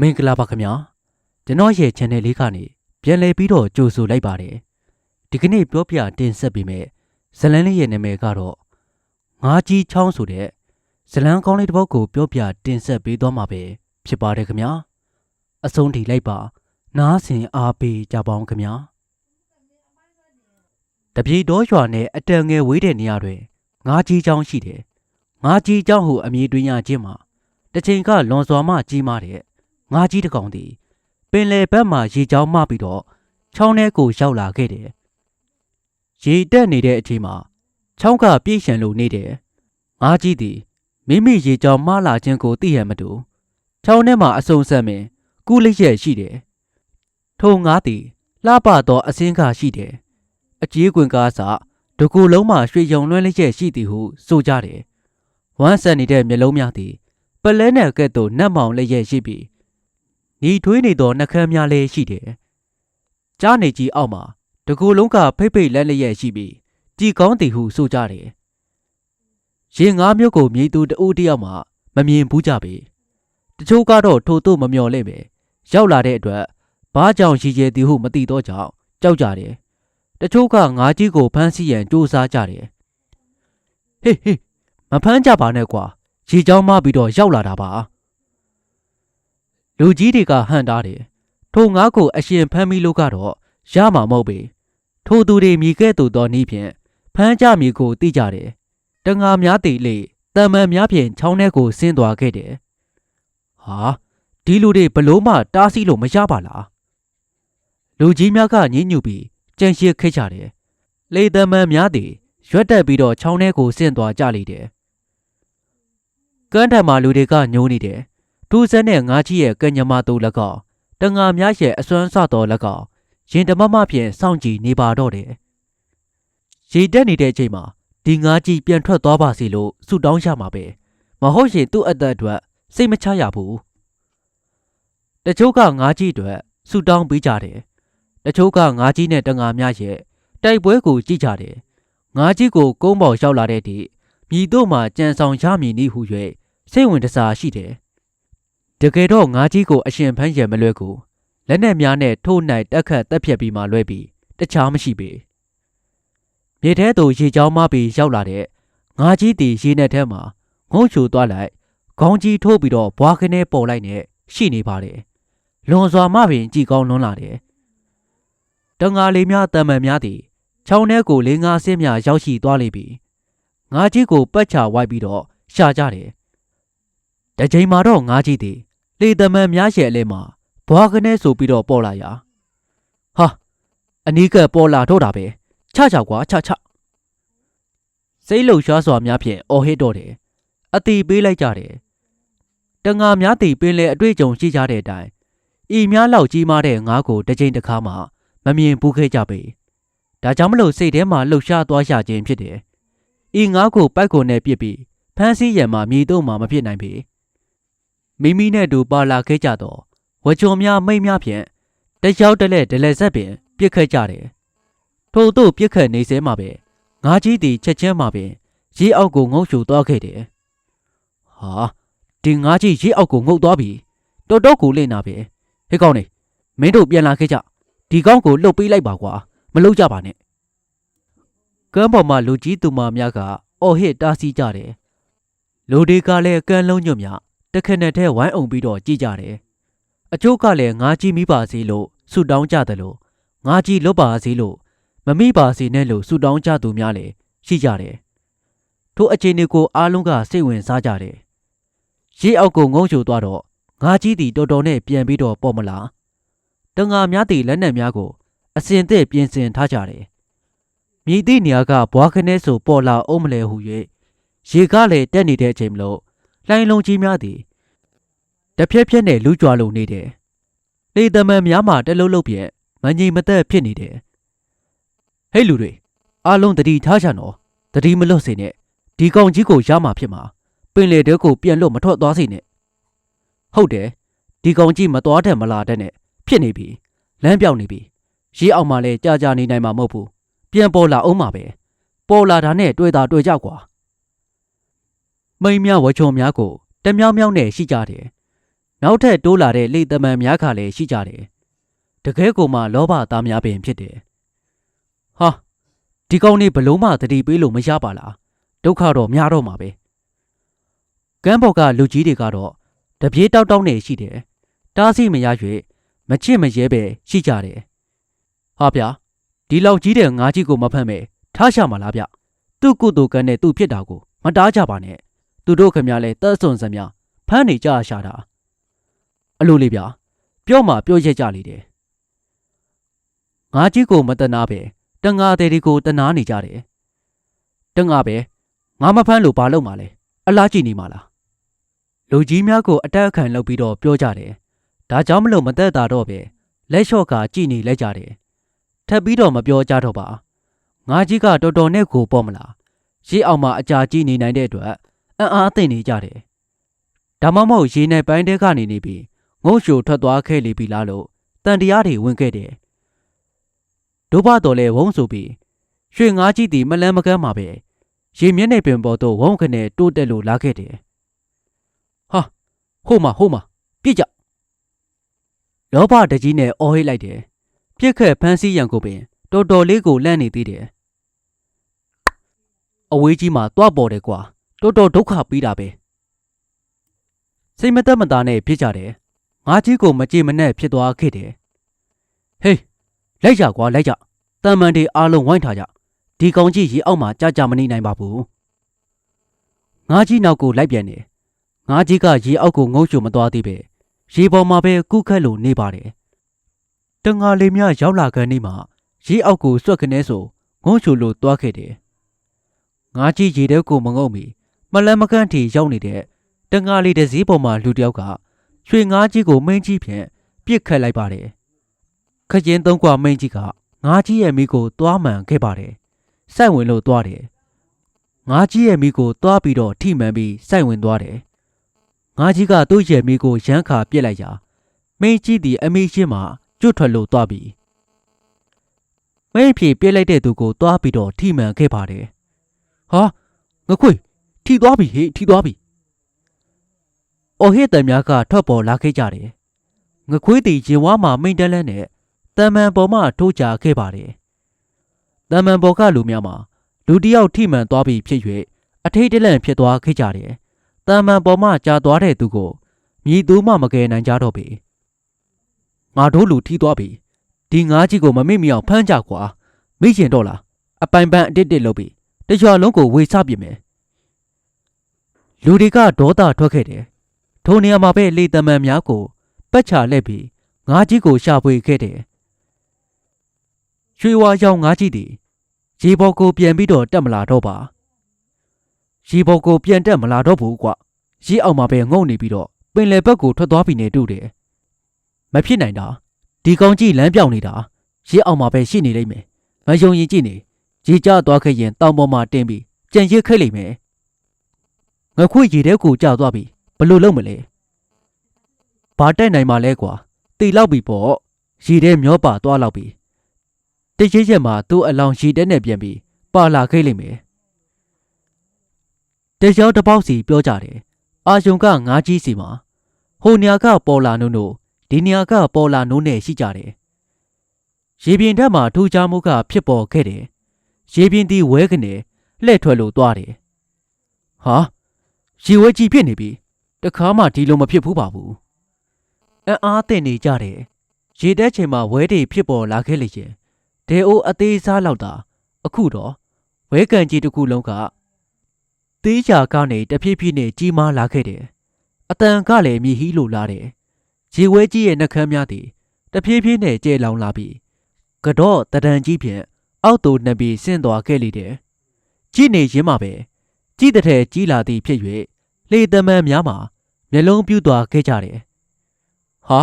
မင်္ဂလာပါခင်ဗျာကျွန်တော်ရဲ့ channel လေးကနေပြန်လည်ပြီးတော့ကြိုဆိုလိုက်ပါတယ်ဒီကနေ့ပြောပြတင်ဆက်ပေးမယ့်ဇလန်းလေးရဲ့နာမည်ကတော့ငါးကြီးချောင်းဆိုတဲ့ဇလန်းကောင်းလေးတစ်ပုဒ်ကိုပြောပြတင်ဆက်ပေးသွားမှာပဲဖြစ်ပါတယ်ခင်ဗျာအဆုံးထိလိုက်ပါ နားဆင်အားပေးကြပါအောင်ခင်ဗျာတပြေတော်ရွာနဲ့အတန်ငယ်ဝေးတဲ့နေရာတွင်ငါးကြီးချောင်းရှိတယ်ငါးကြီးချောင်းဟုအမည်တွင်ရခြင်းမှာတစ်ချိန်ကလွန်စွာမှကြီးမားတဲ့ ငါးကြီးတစ်ကောင်သည်ပင်လယ်ဘက်မှရေချောင်းမှပြီးတော့ချောင်းထဲကိုရောက်လာခဲ့တယ်။ရေတက်နေတဲ့အချိန်မှာချောင်းကပြည့်ရှံလို့နေတယ်။ငါးကြီးသည်မိမိရေချောင်းမှလာခြင်းကိုသိရမတူချောင်းထဲမှာအစုံဆက်မင်ကူးလိရက်ရှိတယ်။ထိုငါးသည်လှပသောအစင်းကရှိတယ်။အကြီးကွင်ကားစဒကူလုံးမှရွှေယုံလွှဲလိရက်ရှိသည်ဟုဆိုကြတယ်။ဝမ်းဆက်နေတဲ့မျက်လုံးများသည်ပလဲနဲ့ကဲ့သို့နှက်မောင်လျက်ရှိပြီး ညီထွေးနေသောနှကမ်းများလည်းရှိတယ်။ကြားနေကြီးအောက်မှာတကူလုံးကဖိတ်ဖိတ်လက်လျက်ရှိပြီးကြည်ကောင်းသည်ဟုဆိုကြတယ်။ရင်ငါးမျိုးကိုမြေသူတဦးတယောက်မှမမြင်ဘူးကြပေ။တချို့ကတော့ထို့သို့မမျော်လင့်ပဲရောက်လာတဲ့အတွက်ဘာကြောင့်ရှိကျဲသည်ဟုမသိတော့ကြောင်းကြောက်ကြတယ်။တချို့ကငါးကြီးကိုဖမ်းဆီးရန်ကြိုးစားကြတယ်။ဟေးဟေးမဖမ်းကြပါနဲ့ကွာ။ရေချောင်းမပြီးတော့ရောက်လာတာပါ လူကြီးတွေကဟန်တားတယ်ထိုငါးကိုအရှင်ဖမ်းမိလို့ကတော့ရမှာမဟုတ်ပေထိုသူတွေမိခဲ့သူသောနည်းဖြင့်ဖမ်းကြမည်ကိုသိကြတယ်တငါများတည်လေတမန်များဖြင့်ချောင်းထဲကိုဆင်းသွားခဲ့တယ်ဟာဒီလူတွေဘလို့မှတားဆီးလို့မရပါလားလူကြီးများကညှဉ်းညူပြီးကြံရှိခဲ့ကြတယ်လေတမန်များသည်ရွက်တက်ပြီးတော့ချောင်းထဲကိုဆင်းသွားကြလေတယ်ကန်းထံမှာလူတွေကညိုးနေတယ်။ ထူးဆန်းတဲ့ငါးကြီးရဲ့ကညမတူ၎င်းတငါများရဲ့အစွမ်းဆတော်၎င်းရင်တမမဖြင့်စောင့်ကြည့်နေပါတော့တယ်။ရေတက်နေတဲ့အချိန်မှာဒီငါးကြီးပြန်ထွက်သွားပါစေလို့ဆုတောင်းရမှာပဲ။မဟုတ်ရင်သူ့အသက်အတွက်စိတ်မချရဘူး။တချို့ကငါးကြီးအတွက်ဆုတောင်းပေးကြတယ်။တချို့ကငါးကြီးနဲ့တငါများရဲ့တိုက်ပွဲကိုကြည့်ကြတယ်။ငါးကြီးကိုကုန်းပေါ်ရောက်လာတဲ့ဒီမြည်တို့မှကြံဆောင်ရမည်နည်းဟု၍စိတ်ဝင်တစားရှိတယ်။ တကယ်တော့ငါးကြီးကိုအရှင်ဖမ်းရမလွဲကူလက်နက်များနဲ့ထိုးနိုင်တက်ခတ်တက်ဖြတ်ပြီးမှလွဲပြီးတခြားမရှိပေ။မြေထဲသို့ရေချောင်းမပြီးရောက်လာတဲ့ငါးကြီးတီရေနက်ထဲမှာငုံချိုသွားလိုက်ခေါင်းကြီးထိုးပြီးတော့ဘွားခနဲပေါ်လိုက်နဲ့ရှိနေပါတယ်။လွန်စွာမှပင်ကြည်ကောင်းလွန်းလာတယ်။တငါလေးများတမန်များသည်ချောင်းထဲကိုလေးငါးဆင်းများရောက်ရှိသွားလိမ့်ပြီ။ငါးကြီးကိုပတ်ချဝိုက်ပြီးတော့ရှာကြတယ်။ တကြိမ်မှာတော့ငါးကြီးသည်လေသမန်များရဲ့အလဲမှာဘွားကနေဆိုပြီးတော့ပေါ်လာရာဟာအနီးကပေါ်လာတော့တာပဲချချကွာချချစိတ်လှုပ်ရှားစွာများဖြင့်အော်ဟစ်တော့တယ်အတီပေးလိုက်ကြတယ်တငါများတီပင်လေအတွေ့အကြုံရှိကြတဲ့အတိုင်းဤများလောက်ကြီးမားတဲ့ငါးကိုတစ်ချိန်တစ်ခါမှမမြင်ဘူးခဲ့ကြပေဒါကြောင့်မလို့စိတ်ထဲမှာလှုပ်ရှားသွားရခြင်းဖြစ်တယ်ဤငါးကိုပိုက်ကိုနဲ့ပြစ်ပြီးဖမ်းဆီးရန်မှာမြည်တော့မှမဖြစ်နိုင်ပေ မိမိနဲ့တူပါလာခဲ့ကြတော့ဝကြုံများမိတ်များဖြင့်တယောက်တလဲဒလဲဆက်ပင်ပြစ်ခတ်ကြတယ်ထို့သို့ပြစ်ခတ်နေစဲမှာပဲငါးကြီးသည်ချက်ချင်းမှာပင်ရေအောက်ကိုငုံရှူသွားခဲ့တယ်ဟာဒီငါးကြီးရေအောက်ကိုငုတ်သွားပြီတော်တော်ကိုလင့်နာပဲဟဲ့ကောင်းနေမင်းတို့ပြန်လာခဲ့ကြဒီကောင်းကိုလှုပ်ပေးလိုက်ပါကွာမလှုပ်ကြပါနဲ့ကမ်းပေါ်မှာလူကြီးသူမများကအော်ဟစ်တားဆီးကြတယ်လူတွေကလည်းကမ်းလုံးညွတ်မြ တခနဲ့ထဲဝိုင်းအောင်ပြီးတော့ကြည်ကြတယ်။အချို့ကလည်းငါကြီးမိပါစေလို့ဆုတောင်းကြတယ်လို့ငါကြီးလွတ်ပါစေလို့မမိပါစေနဲ့လို့ဆုတောင်းကြသူများလည်းရှိကြတယ်။ထိုအခြေအနေကိုအားလုံးကစိတ်ဝင်စားကြတယ်။ရေအောက်ကိုငုံချိုသွားတော့ငါကြီးတီတော်တော်နဲ့ပြန်ပြီးတော့ပေါ်မလား။တငါများတီလက်နက်များကို အစင်သစ်ပြင်ဆင်ထားကြတယ်။မြည်သည့်နေရာကဘွားခနဲဆိုပေါ်လာအောင်မလဲဟု၍ရေကားလည်းတက်နေတဲ့အချိန်မလို့ လှိုင်းလုံးကြီးများသည်တဖြက်ဖြက်နဲ့လူကြွားလုံနေတယ်။လေသမန်များမှာတလုံးလုံးပြက်မငြိမ်မသက်ဖြစ်နေတယ်။ဟဲ့လူတွေအားလုံးတတိထားကြနော်တတိမလွတ်စေနဲ့ဒီကောင်ကြီးကိုရမှာဖြစ်မှာပင်လေတဲကိုပြန်လို့မထွက်သွားစေနဲ့ဟုတ်တယ်ဒီကောင်ကြီးမသွားတဲ့မလာတဲ့နဲ့ဖြစ်နေပြီလမ်းပြောင်းနေပြီရေးအောင်မှလည်းကြာကြာနေနိုင်မှာမဟုတ်ဘူးပြန်ပေါ်လာအောင်မှာပဲပေါ်လာတာနဲ့တွေ့တာတွေ့ကြကွာ မိန်များဝချုံများကိုတမြောင်းမြောင်းနဲ့ရှိကြတယ်။နနောက်ထပ်တိုးလာတဲ့လေတမန်များခါလည်းရှိကြတယ်တကယ်ကိုမှလောဘသားများပင်ဖြစ်တယ်ဟာဒီကောင်နေဘလုံးမတတိပေးလို့မရပါလားဒုက္ခတော့များတော့မှာပဲကမ်းပေါ်ကလူကြီးတွေကတော့တပြေးတောက်တောက်နေရှိတယ်တားစီမရ၍မချစ်မရဲပဲရှိကြတယ်ဟာဗျာဒီလောက်ကြီးတဲ့ငါးကြီးကိုမဖမ်းမဲ့ထားရှာမလားဗျသူ့ကုတူကန်နဲ့သူ့ဖြစ်တာကိုမတားကြပါနဲ့ သူတို့ခင်များလဲတက်ဆွန်စများဖမ်းနေကြရှာတာအလိုလေးဗျာပြောမှပြောရက်ကြလေတယ်ငါးကြီးကိုမတနာပဲတငါသေးတွေကိုတနာနေကြတယ်တငါပဲငါမဖမ်းလို့ဘာလုပ်မှာလဲအလားကြည့်နေမှာလားလူကြီးများကိုအတက်အခံလုပ်ပြီးတော့ပြောကြတယ်ဒါကြောင့်မလို့မသက်တာတော့ပဲလက်လျှော့ကကြည်နေလိုက်ကြတယ်ထပ်ပြီးတော့မပြောကြတော့ပါငါကြီးကတော်တော်နဲ့ကိုပေါ့မလားရေအောင်မှာအကြာကြီးနေနိုင်တဲ့အတွက် အံ့အားသင့်နေကြတယ်ဒါမှမဟုတ်ရေနယ်ပိုင်းတဲကနေနေပြီးငုံရှိုထွက်သွားခဲ့လေပြီလားလို့တန်တရားတွေဝင်ခဲ့တယ်ဒုဘတော်လဲဝုံဆိုပြီးရွှေငါးကြီးတီမလန်းမကန်းမှာပဲရေမျက်နှာပင်ပေါ်သို့ဝုံခနဲ့တိုးတက်လို့လာခဲ့တယ်ဟာဟိုမှာဟိုမှာပြစ်ကြလောဘတကြီးနဲ့အော်ဟိတ်လိုက်တယ်ပြစ်ခက်ဖမ်းဆီးရန်ကိုပင်တော်တော်လေးကိုလန့်နေသေးတယ်အဝေးကြီးမှာတွားပေါ်တယ်ကွာ တော်တော်ဒုက္ခပြီးတာပဲစိတ်မသက်မသာနဲ့ဖြစ်ကြတယ်ငါကြီးကိုမကြည်မနဲ့ဖြစ်သွားခဲ့တယ်ဟေးလိုက်ကြကွာလိုက်ကြတန်မန်တွေအားလုံးဝိုင်းထားကြဒီကောင်ကြီးရေအောက်မှာကြာကြာမနေနိုင်ပါဘူးငါကြီးနောက်ကိုလိုက်ပြန်တယ်ငါကြီးကရေအောက်ကိုငုံချွမသွားသေးပဲရေပေါ်မှာပဲကုခက်လို့နေပါတယ်တငါလေးများရောက်လာကန်နေမှာရေအောက်ကိုစွက်ခနဲဆိုငုံချူလို့တွားခဲ့တယ်ငါကြီးရေတဲကိုမငုံမီ မလန်းမကန့်ထီရောက်နေတဲ့တငါလေးတစ်စည်းပေါ်မှာလူတယောက်ကရွှေငါးကြီးကိုမင်းကြီးဖြင့်ပြစ်ခတ်လိုက်ပါတယ်ခရင်သုံးကွာမင်းကြီးကငါကြီးရဲ့မိကိုတွားမှန်ခဲ့ပါတယ်စိုက်ဝင်လို့တွားတယ်ငါကြီးရဲ့မိကိုတွားပြီးတော့ထိမှန်ပြီးစိုက်ဝင်သွားတယ်ငါကြီးကသူ့ရဲ့မိကိုရမ်းခါပြစ်လိုက်ရာမင်းကြီးသည်အမေရှင်းမှာကျွတ်ထွက်လို့တွားပြီးမင်းဖြေပြစ်လိုက်တဲ့သူကိုတွားပြီးတော့ထိမှန်ခဲ့ပါတယ်ဟာငခွေ ထိသွားပြီဟေ့ထိသွားပြီအော်ဟစ်တံများကထွက်ပေါ်လာခဲ့ကြတယ်ငခွေးတီရင်ဝါမှာမိန်တလန်းနဲ့တမန်ပေါ်မှထိုးကြခဲ့ပါတယ်တမန်ပေါ်ကလူများမှာလူတစ်ယောက်ထိမှန်သွားပြီဖြစ်၍အထိတ်တလန့်ဖြစ်သွားခဲ့ကြတယ်တမန်ပေါ်မှကြာသွားတဲ့သူကိုမြည်သူမှမကယ်နိုင်ကြတော့ပေငါတို့လူထိသွားပြီဒီငါးကြီးကိုမမိမီအောင်ဖမ်းကြကွာမိကျင်တော့လားအပိုင်ပန်းအတစ်တစ်လုပ်ပြီတရွာလုံးကိုဝေချပြစ်မယ် လူတွေကဒေါသထွက်ခဲ့တယ်ထိုနေရာမှာပဲလေတမန်များကိုပတ်ချလက်ပြီးငါးကြီးကိုရှာဖွေခဲ့တယ်ရွှေဝါရောင်ငါးကြီးသည်ရေပေါ်ကိုပြန်ပြီးတော့တက်မလာတော့ပါရေပေါ်ကိုပြန်တက်မလာတော့ဘူးကွရေအောက်မှာပဲငုံနေပြီးတော့ပင်လယ်ဘက်ကိုထွက်သွားပြီနေတူတယ်မဖြစ်နိုင်တာဒီကောင်ကြီးလမ်းပြောင်နေတာရေအောက်မှာပဲရှိနေလိမ့်မယ်မယုံရင်ကြည့်နေရေကျသွားခဲ့ရင်တောင်ပေါ်မှာတင်းပြီးကြံရစ်ခဲ့လိမ့်မယ် ငခွေရေထဲကိုကျသွားပြီဘလို့လုံးမလဲဘာတက်နိုင်မှာလဲကွာတီလောက်ပြီပေါ့ရေထဲမျောပါသွားလောက်ပြီတရရက်မှာသူ့အလောင်းရေထဲနဲ့ပြန်ပြီးပါလာခဲ့လိမ့်မယ်တယောက်တစ်ပေါက်စီပြောကြတယ်အာယုံကငါးကြီးစီမှာဟိုနေရာကပေါ်လာနို့နို့ဒီနေရာကပေါ်လာနိုးနဲ့ရှိကြတယ်ရေပြင်ထက်မှာထူးခြားမှုကဖြစ်ပေါ်ခဲ့တယ်ရေပြင်တီဝဲကနေလှဲ့ထွက်လို့သွားတယ်ဟာ ရေဝဲကြီးဖြစ်နေပြီတခါမှဒီလိုမဖြစ်ဘူးပါဘူးအံ့အားသင့်နေကြတယ်ရေတက်ချိန်မှာဝဲတွေဖြစ်ပေါ်လာခဲ့လေရင်ဒေအိုအသေးစားလောက်တာအခုတော့ဝဲကန်ကြီးတစ်ခုလုံးကသေးချာကနေတဖြည်းဖြည်းနဲ့ကြီးမားလာခဲ့တယ်အတန်ကလည်းမြည်ဟီးလိုလာတယ်ရေဝဲကြီးရဲ့နှကမ်းများသည်တဖြည်းဖြည်းနဲ့ကျဲလောင်လာပြီးကတော့တဒံကြီးဖြင့်အောက်သို့နှံပြီးဆင်းသွားခဲ့လေတယ်ကြည့်နေရင်းမှာပဲကြီးတဲ့ထဲကြီးလာသည်ဖြစ်၍ လေတမန်များမှာမျက်လုံးပြူးသွားခဲ့ကြတယ်ဟာ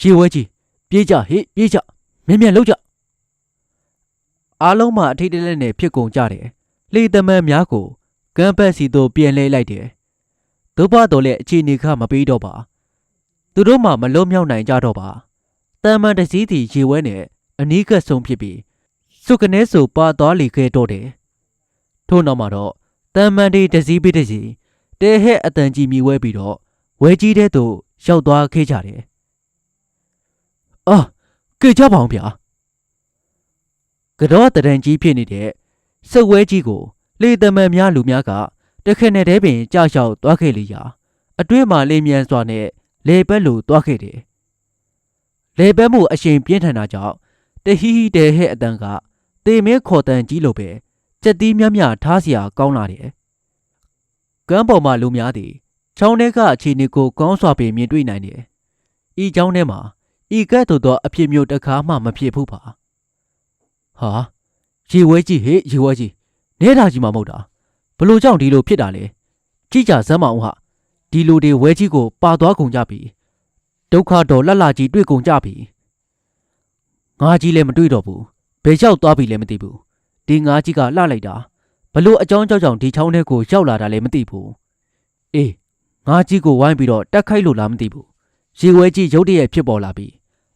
ရေဝဲကြီးပြေးကြဟေ့ပြေးကြမြင်မြန်လောက်ကြအားလုံးမှအထိတ်တလဲနဲ့ဖြစ်ကုန်ကြတယ်လေတမန်များကိုကမ်းပတ်စီသို့ပြန်လဲလိုက်တယ်ဒုဘတော်လည်းအခြေအနေကမပေးတော့ပါသူတို့မှမလွတ်မြောက်နိုင်ကြတော့ပါတမန်တစည်းတီရေဝဲနဲ့အနီးကပ်ဆုံးဖြစ်ပြီးစုကနေဆိုပါသွားလေခဲ့တော့တယ်ထို့နောက်မှာတော့တမန်တီတစည်းပြီးတစည်း တဲဟဲ့အတန်ကြီးမြည်ဝဲပြီးတော့ဝဲကြီးတဲ့သို့ ရောက်သွားခဲ့ကြတယ်။အာကြကြပါအောင်ဗျာ။ကတော့တရန်ကြီးဖြစ်နေတဲ့စက်ဝဲကြီးကို လေတမန်များလူများကတခက်နဲ့တည်းပင်ကြာလျှောက်သွားခဲ့လေရာအတွင်းမှာလေမြန်စွာနဲ့လေပက်လိုသွားခဲ့တယ်။လေပက်မှုအရှိန်ပြင်းထန်တာကြောင့်တဟီဟီတဲဟဲ့အတန်ကတေမင်းခေါ်တန်ကြီးလိုပဲစက်တီးမြတ်မြထားเสียကောင်းလာတယ်။ ကမ်းပေါ်မှာလူများသည်ချောင်းထဲကအခြေအနေကိုကောင်းစွာပင်မြင်တွေ့နိုင်တယ်။ဤချောင်းထဲမှာဤကဲ့သို့သောအဖြစ်မျိုးတစ်ခါမှမဖြစ်ဘူးပါ။ဟာရေဝဲကြီးဟေ့ရေဝဲကြီးနေတာကြီးမှမဟုတ်တာဘလို့ကြောင့်ဒီလိုဖြစ်တာလဲကြည့်ကြစမ်းမအောင်ဟာဒီလိုတွေဝဲကြီးကိုပါသွားကုန်ကြပြီဒုက္ခတော်လှလှကြီးတွေ့ကုန်ကြပြီငါကြီးလည်းမတွေ့တော့ဘူးဘယ်ရောက်သွားပြီလဲမသိဘူးဒီငါကြီးကလှလိုက်တာ ဘလို့အကြောင်းကြောင့်ကြောင့်ဒီချောင်းထဲကိုရောက်လာတာလည်းမသိဘူးအေးငါကြီးကိုဝိုင်းပြီးတော့တက်ခိုက်လို့လားမသိဘူးရေဝဲကြီးရုတ်တရက်ဖြစ်ပေါ်လာပြီ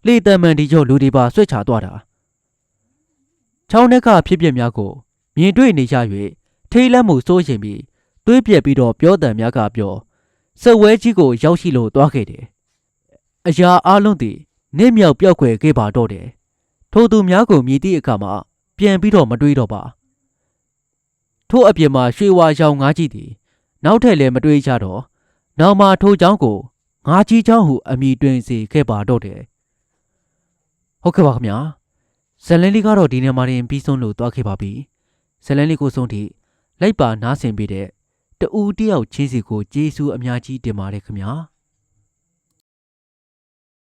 လေတံမန်ဒီကျော်လူတွေပါဆွတ်ချသွားတာချောင်းထဲကဖြစ်ပျက်များကိုမြင်တွေ့နေရ၍ထိတ်လန့်မှုစိုးရင်ပြီးတွေးပြက်ပြီးတော့ပြောတံများကပြောစက်ဝဲကြီးကိုရောက်ရှိလို့သွားခဲ့တယ်အရာအလုံးသည်နစ်မြောက်ပြောက်ွယ်ခဲ့ပါတော့တယ်ထိုသူများကိုမြည်သည့်အခါမှာပြန်ပြီးတော့မတွေးတော့ပါ ထို့အပြင်မှာရွှေဝါရောင်ငါးကြီးသည်နောက်ထပ်လည်းမတွေးကြတော့နောက်မှထိုเจ้าကိုငါးကြီးเจ้าဟုအမိတွင်စေခဲ့ပါတော့တယ်ဟုတ်ကဲ့ပါခင်ဗျာဇလန်လေးကတော့ဒီနေရာမှာတင်ပြီးဆုံးလို့သွားခဲ့ပါပြီဇလန်လေးကိုဆုံးထိလိုက်ပါနားဆင်ပေးတဲ့တူတယောက်ချင်းစီကိုကျေးဇူးအများကြီးတင်ပါတယ်ခင်ဗျာ